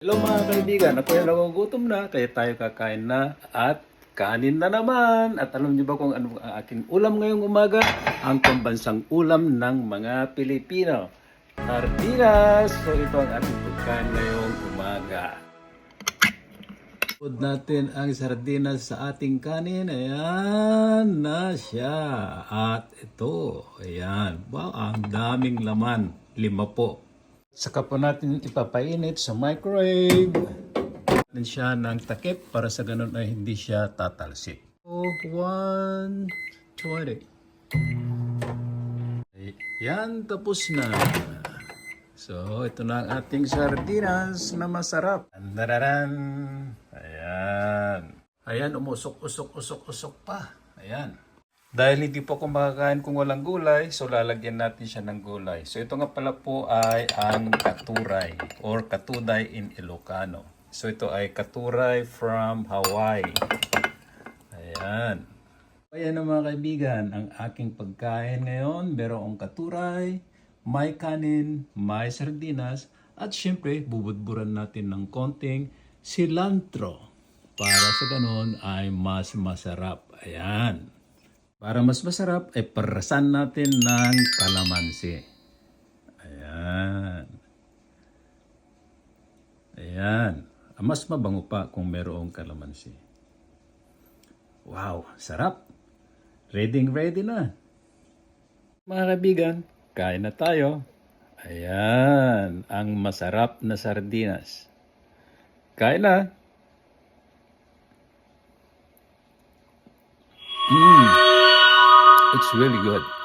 Hello mga kaibigan, ako yung nagugutom na, kaya tayo kakain na at kanin na naman. At alam niyo ba kung ano ang aking ulam ngayong umaga? Ang pambansang ulam ng mga Pilipino. Sardinas! So ito ang ating pagkain ngayong umaga. Pud natin ang sardinas sa ating kanin. Ayan na siya. At ito, ayan. Wow, ang daming laman. Lima po. Saka po natin ipapainit sa microwave. Natin siya ng takip para sa ganun ay hindi siya tatalsik. Oh, 120. Yan, tapos na. So, ito na ang ating sardinas na masarap. Andararan. Ayan. Ayan, umusok, usok, usok, usok pa. Ayan. Dahil hindi po ako makakain kung walang gulay, so lalagyan natin siya ng gulay. So ito nga pala po ay ang katuray or katuday in Ilocano. So ito ay katuray from Hawaii. Ayan. Ayan na mga kaibigan, ang aking pagkain ngayon, merong katuray, may kanin, may sardinas, at syempre bubudburan natin ng konting cilantro para sa ganon ay mas masarap. Ayan. Para mas masarap, ay parasan natin ng kalamansi. Ayan. Ayan. Ah, Mas mabango pa kung merong kalamansi. Wow, sarap. Ready ready na. Mga kaibigan, kain na tayo. Ayan, ang masarap na sardinas. Kain na. Mm. It's really good.